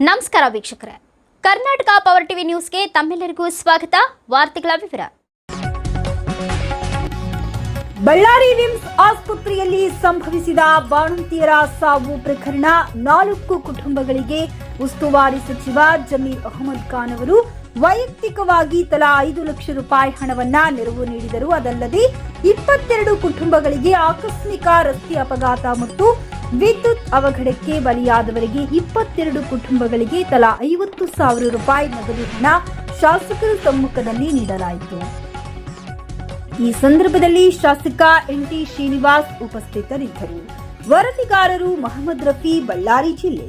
ನಮಸ್ಕಾರ ವೀಕ್ಷಕರೇ. Karnataka power TV ನ್ಯೂಸ್ಗೆ ತಮ್ಮೆಲ್ಲರಿಗೂ ಸ್ವಾಗತ. ವಾರ್ತೆಗಳ ವಿವರ. ಬಳ್ಳಾರಿ ನಿಮ್ಸ್ ಆಸ್ಪತ್ರೆಯಲ್ಲಿ ಸಂಭವಿಸಿದ ಬಾಣಂತಿಯರ ಸಾವು ಪ್ರಕರಣ ನಾಲ್ಕು ಕುಟುಂಬಗಳಿಗೆ ಉಸ್ತುವಾರಿ ಸಚಿವ ಜಮೀರ್ ಅಹಮದ್ ಖಾನ್ ಅವರು ವೈಯಕ್ತಿಕವಾಗಿ ತಲಾ ಐದು ಲಕ್ಷ ರೂಪಾಯಿ ಹಣವನ್ನ ನೆರವು ನೀಡಿದರು ಅದಲ್ಲದೆ ಇಪ್ಪತ್ತೆರಡು ಕುಟುಂಬಗಳಿಗೆ ಆಕಸ್ಮಿಕ ರಸ್ತೆ ಅಪಘಾತ ಮತ್ತು ವಿದ್ಯುತ್ ಅವಘಡಕ್ಕೆ ಬಲಿಯಾದವರಿಗೆ ಇಪ್ಪತ್ತೆರಡು ಕುಟುಂಬಗಳಿಗೆ ತಲಾ ಐವತ್ತು ಸಾವಿರ ರೂಪಾಯಿ ನಗದು ಹಣ ಶಾಸಕರ ಸಮ್ಮುಖದಲ್ಲಿ ನೀಡಲಾಯಿತು. ಈ ಸಂದರ್ಭದಲ್ಲಿ ಶಾಸಕ ಎನ್ಟಿ ಶ್ರೀನಿವಾಸ್ ಉಪಸ್ಥಿತರಿದ್ದರು. ವರದಿಗಾರರು ಮಹಮ್ಮದ್ ರಫಿ ಬಳ್ಳಾರಿ ಜಿಲ್ಲೆ.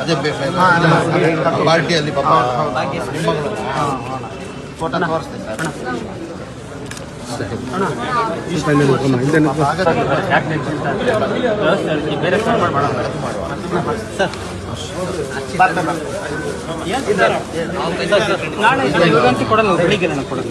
ಅದೇ ಪಾರ್ಟಿಯಲ್ಲಿ ಪಾಪ. ನಿಮ್ಮಗಳು ಫೋಟೋ ತೋರಿಸ್ತೀನಿ. ಸರ್ ಯಾಕೆ ಬೇರೆ ಫೋನ್ ಮಾಡಿ ಸರ್ ನಾಳೆ ಇವತ್ತಂತೂ ಕೊಡಲ್ಲ ಬೆಳಿಗ್ಗೆ ನನಗೆ ಕೊಡಲ್ಲ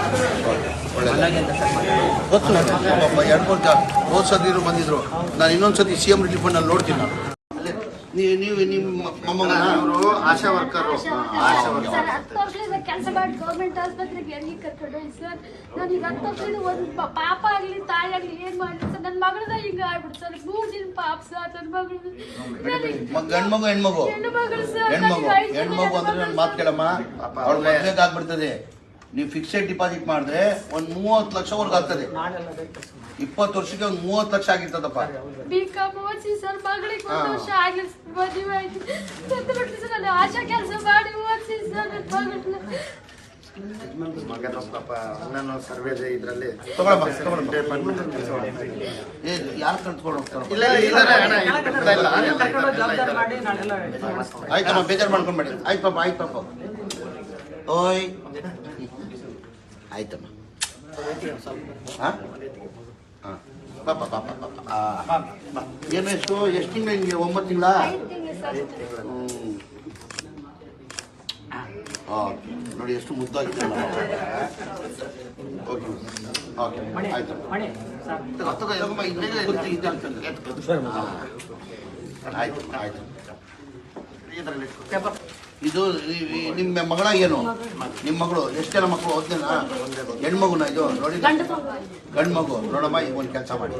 ಬರೋ ಎರಡು ಮೂರು ಹೋದ್ ಸತಿ ಬಂದಿದ್ರು. ನಾನು ಇನ್ನೊಂದ್ಸತಿ ಸಿ ಎಂ ರಿಲೀಫ್ ಫಂಡ್ ಅಲ್ಲಿ ನೋಡ್ತೀನಿ ನಾನು. ಅಲ್ಲೇ ನೀವು ನೀವು ನಿಮ್ಮ ಮೊಮ್ಮಗನ? Asha worker. Asha worker. Sir ಹತ್ತು ವರ್ಷದಿಂದ ಕೆಲಸ ಮಾಡಿ ಗೌರ್ಮೆಂಟ್ ಆಸ್ಪತ್ರೆಗೆ ಎಲ್ಲಿ ಕರ್ಕೊಂಡು ಹೋಗಿ ಸರ್? ನಾನು ಈಗ ಹತ್ತು ವರ್ಷದಿಂದ ಒಂದು ಪಾಪ ಆಗಲಿ ತಾಯಿ ಆಗಲಿ ಏನು ಮಾಡಲಿ ಸರ್? ನನ್ನ ಮಗಳದ ಹಿಂಗೆ ಆಗ್ಬಿಡ್ತು ಸರ್. ಮೂರು ದಿನ ಪಾಪ ಸರ್ ನನ್ನ ಮಗಳು. ಗಂಡ್ಮಗು ಹೆಣ್ಮಗು ಹೆಣ್ಣು ಮಗಳು ಸರ್. ಹೆಣ್ಮಗು ಹೆಣ್ಮಗು ಅಂದ್ರೆ ನನ್ನ ಮಾತು ಕೇಳಮ್ಮ? ಅವಳ ಮದ್ವೆಗೆ ಆಗ್ಬಿಡ್ತದೆ. ನೀವು ಫಿಕ್ಸೆಡ್ ಡಿಪಾಸಿಟ್ ಮಾಡಿದ್ರೆ ಒಂದು ಮೂವತ್ತು ಲಕ್ಷವರೆಗೂ ಆಗ್ತದೆ. ಇಪ್ಪತ್ತು ವರ್ಷಕ್ಕೆ ಒಂದು ಮೂವತ್ತು ಲಕ್ಷ ಆಗಿರ್ತದಪ್ಪ. ಓದಿಸಿ ಸರ್ ಮಗಳಿಗೆ ಒಂದು ವರ್ಷ ಆಗಿಲ್ಲ ಸರ್ ಮದುವೆ ಆಯ್ತು ಸತ್ತು ಬಿಟ್ಲಿ ಸರ್ ನಾನು ಆಶಾ ಕೆಲಸ ಮಾಡಿ ಓದಿಸಿ ಸರ್ ನನ್ನ ಮಗಳನ್ನ ಮಗನ ಪಾಪ ನಾನು ಸರ್ವೆ ಇದರಲ್ಲಿ. ತಗೊಳಮ್ಮ ತಗೊಳಮ್ಮ ಯಾರು ಕರ್ಕೊಂಡು ಹೋಗ್ತಾರ ಇಲ್ಲ ಇಲ್ಲ ಅಣ್ಣ ಇಲ್ಲ ಇಲ್ಲ ಆಯ್ತಮ್ಮ ಬೇಜಾರು ಮಾಡ್ಕೊಂಡ್ಬೇಡಿ ಆಯ್ತು ಪಾಪ ಆಯ್ತು ಪಾಪ ಓಯ್. ಆಯ್ತಮ್ಮ ಹಾಂ ಹಾಂ ಪಾಪ ಪಾಪ ಪಾಪ. ಏನು ಎಷ್ಟು ಎಷ್ಟು ತಿಂಗಳು ನಿಮಗೆ ಒಂಬತ್ತು ತಿಂಗಳ ಓಕೆ ನೋಡಿ ಎಷ್ಟು ಮುದ್ದಾಗಿದೆ ಓಕೆ ಓಕೆ ಆಯ್ತು ತಗೋ, ತಗೋ, ತಗೊಮ್ಮ, ಇದ್ರಲ್ಲೇ ಗೊತ್ತು, ಅಂತ ಎತ್ಕೊ. ಹಾ. ಆಯ್ತು ಆಯ್ತು ಇದರಲ್ಲಿ ಇದು ನಿಮ್ಮ ಮಗಳ ಏನು ನಿಮ್ಮ ಮಗಳು ಎಷ್ಟು ಜನ ಮಕ್ಕಳು ಓದ್ತೇನ ಹೆಣ್ಮಗುನ ಇದು ನೋಡಿ ಗಂಡು ಮಗು ನೋಡಮ್ಮ ಈಗ ಒಂದು ಕೆಲಸ ಮಾಡಿ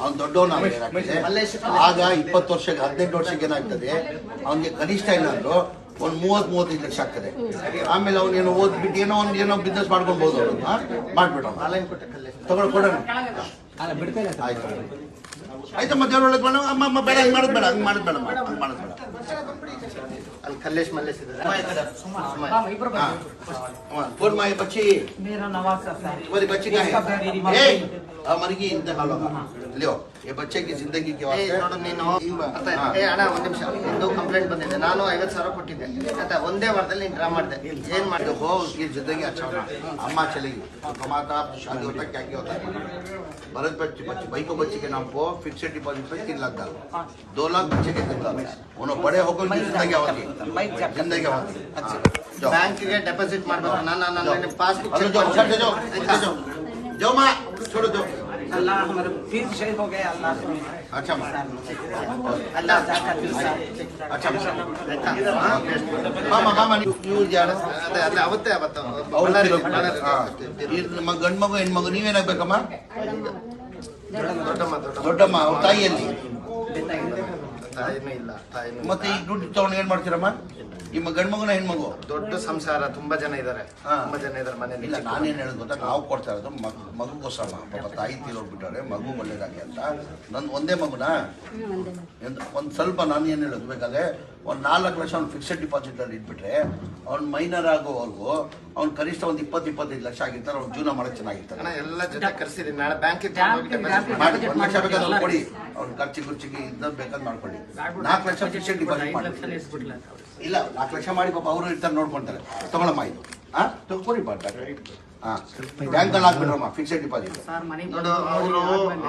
ಅವ್ನು ದೊಡ್ಡವನ ಆಗ ಇಪ್ಪತ್ತು ವರ್ಷಕ್ಕೆ ಹದಿನೆಂಟು ವರ್ಷಕ್ಕೆ ಏನಾಗ್ತದೆ ಅವನಿಗೆ ಕನಿಷ್ಠ ಇಲ್ಲ ಅಂದ್ರು ಒಂದು ಮೂವತ್ ಮೂವತ್ತೈದು ಲಕ್ಷ ಆಗ್ತದೆ ಆಮೇಲೆ ಅವ್ನು ಏನೋ ಓದ್ಬಿಟ್ಟು ಏನೋ ಒಂದು ಏನೋ ಬಿಸ್ನೆಸ್ ಮಾಡ್ಕೊಳ್ಬೋದು ಅವ್ರನ್ನ ಮಾಡ್ಬಿಡೋಣ ತಗೊಳ್ಕೊಡೋಣ ಆಯ್ತು ಆಯ್ತಮ್ಮ ಮತ್ತೆ ಅವ್ರ ಒಳಗೆ ಅಮ್ಮ ಅಮ್ಮ ಬೇಡ ಹಂಗೆ ಮಾಡೋದು ಬೇಡ ಹಂಗೆ ಮಾಡೋದು ಬೇಡ ಮಾಡೋದು ಬೇಡ ಅಲ್ಲಿ ಕಲ್ಲೇಶ್ ಮಲ್ಲೇಶ್ ಇದ್ದಾರೆ ಬಚ್ಚಿ ಬಚ್ಚಿ बच्ची मेरा नवाज सर तुम्हारी बच्ची का है ए हमारी की इंतकाल होगा लियो ये बच्चे की जिंदगी के ಏ वास्ते ನೋಡು ನೀನು ಅತ್ತ, ಹಾ. ಏ ಅಣ್ಣ ಒಂದ್ ನಿಮಿಷ ನಿಂದು ಕಂಪ್ಲೇಂಟ್ ಬಂದಿದೆ ನಾನು ಐವತ್ತು ಸಾವಿರ ಕೊಟ್ಟಿದ್ದೆ ಆಯ್ತಾ ಒಂದೇ ವಾರದಲ್ಲಿ ನೀನು ಡ್ರಾ ಮಾಡಿದೆ ಏನ್ ಮಾಡಿದೆ देखो उसकी जिंदगी अच्छा होना अम्मा चलेगी तो कमाता शादी होता क्या क्या होता है भरत बच्चे बच्चे भाई को बच्चे के नाम को फिक्सेड डिपॉजिट पे तीन लाख डालो दो लाख बच्चे के तीन लाख उन्होंने बड़े होकर उनकी जिंदगी होती जिंदगी होती हाँ, जाओ ಬ್ಯಾಂಕಿಗೆ ಡೆಪಾಸಿಟ್ ಮಾಡ್ಬೇಕು ನಾನು ನಾನು जाओ ಪಾಸ್ಬುಕ್ हेलो जाओ चल जाओ जाओ जाओ माँ छोड़ो जाओ अल्लाह हमारे फिर शहीद हो गए अल्लाह से अच्छा माँ अल्लाह जाकर फिर से अच्छा ಮಾಮ ಮಾಮ ನೀವು ಇವ್ರಿಗೆ ಯಾರು ಅದೇ ಅದೇ ಅವತ್ತೇ ಅವತ್ತು ಅವ್ರು ಬಳ್ಳಾರಿ ತಿರುಗಿ- ಹಾ. ಈ ನಮ್ಮ ಗಂಡು ಮಗು ಹೆಣ್ಮಗು ನೀವೇನಾಗ್ಬೇಕಮ್ಮ ದೊಡ್ಡಮ್ಮ ದೊಡ್ಡಮ್ಮ ದೊಡ್ಡಮ್ಮ ಅವ್ರ ತಾಯಿಯಲ್ಲಿ ತಾಯಿನೂ ಇಲ್ಲ ತಾಯಿನೂ ಇಲ್ಲ. ಮತ್ತೆ ಈ ದುಡ್ಡು ತಗೊಂಡು ಏನ್ ಮಾಡ್ತೀರಮ್ಮ ನಿಮ್ಮ ಗಂಡು ಮಗುನ ಹೆಣ್ಮಗು ದೊಡ್ಡ ಸಂಸಾರ ತುಂಬಾ ಜನ ಇದ್ದಾರೆ ಹಾ. ತುಂಬಾ ಜನ ಇದ್ದಾರೆ ಮನೇಲಿ ಇಲ್ಲ ಹೇಳುದು ಹೇಳೋದು ಗೊತ್ತಾ? ನಾವು ಕೊಡ್ತಾ ಇರೋದು ಮಗು ಮಗುಗೋಸ್ಕರ ಪಾಪ ತಾಯಿ ತೀರೋಗ್ಬಿಟ್ಟವ್ರೆ ಮಗು ಒಳ್ಳೇದಾಗಿ ಅಂತ. ನನ್ನ ಒಂದೇ ಮಗುನಾ? ಒಂದ್ ಸ್ವಲ್ಪ ನಾನು ಏನು ಹೇಳೋದು? ಬೇಕಾದ್ರೆ ಒಂದ್ ನಾಲ್ಕು ಲಕ್ಷ ಅವ್ನು ಫಿಕ್ಸೆಡ್ ಡಿಪಾಸಿಟ್ ಅಲ್ಲಿ ಇಟ್ಬಿಟ್ರೆ ಅವ್ನು ಮೈನರ್ ಆಗೋವರೆಗೂ ಅವ್ನು ಕನಿಷ್ಠ ಒಂದು ಇಪ್ಪತ್ತು ಇಪ್ಪತ್ತೈದು ಲಕ್ಷ ಆಗಿರ್ತಾರೆ ಅವ್ನು ಜೀವನ ಮಾಡಕ್ ಚೆನ್ನಾಗಿರ್ತಾನೆ ಅಣ್ಣ ಎಲ್ಲ ಜೊತೆ ಕರೆಸಿರಿ ನಾಳೆ ಬ್ಯಾಂಕ್ ಮಾಡಿ ಒಂದು ಲಕ್ಷ ಬೇಕಾದ್ರೆ ಕೊಡಿ. ಅವ್ನು ಖರ್ಚು ಖರ್ಚಿಗೆ ಇದ್ದ ಬೇಕಾದ್ರೆ ಮಾಡ್ಕೊಳ್ಳಿ. ನಾಲ್ಕು ಲಕ್ಷ ಫಿಕ್ಸೆಡ್ ಡಿಪಾಸಿಟ್ ಮಾಡಿ ಇಲ್ಲ ನಾಲ್ಕು ಲಕ್ಷ ಮಾಡಿ ಪಾಪ ಅವರು ಇರ್ತಾರೆ ನೋಡ್ಕೊಂತಾರೆ. ತಗೊಳಮ್ಮ ಇದು. ಹಾ ತಗೊಳ್ಳಿ ಪಾಠ. ಬ್ಯಾಂಕ್ ಅಲ್ಲಿ ಹಾಕ್ಬಿಡ್ರಮ್ಮ ಫಿಕ್ಸೆಡ್ ಡಿಪಾಸಿಟ್ ನೋಡು ಅವರು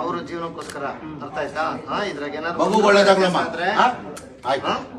ಅವ್ರ ಜೀವನಕ್ಕೋಸ್ಕರ ಅರ್ಥ ಆಯ್ತಾ? ಹಾ ಇದ್ರಾಗ ಏನಾದ್ರು ಮಗು ಒಳ್ಳೇದಾಗ್ಲಮ್ಮ. ಆಯ್ತು.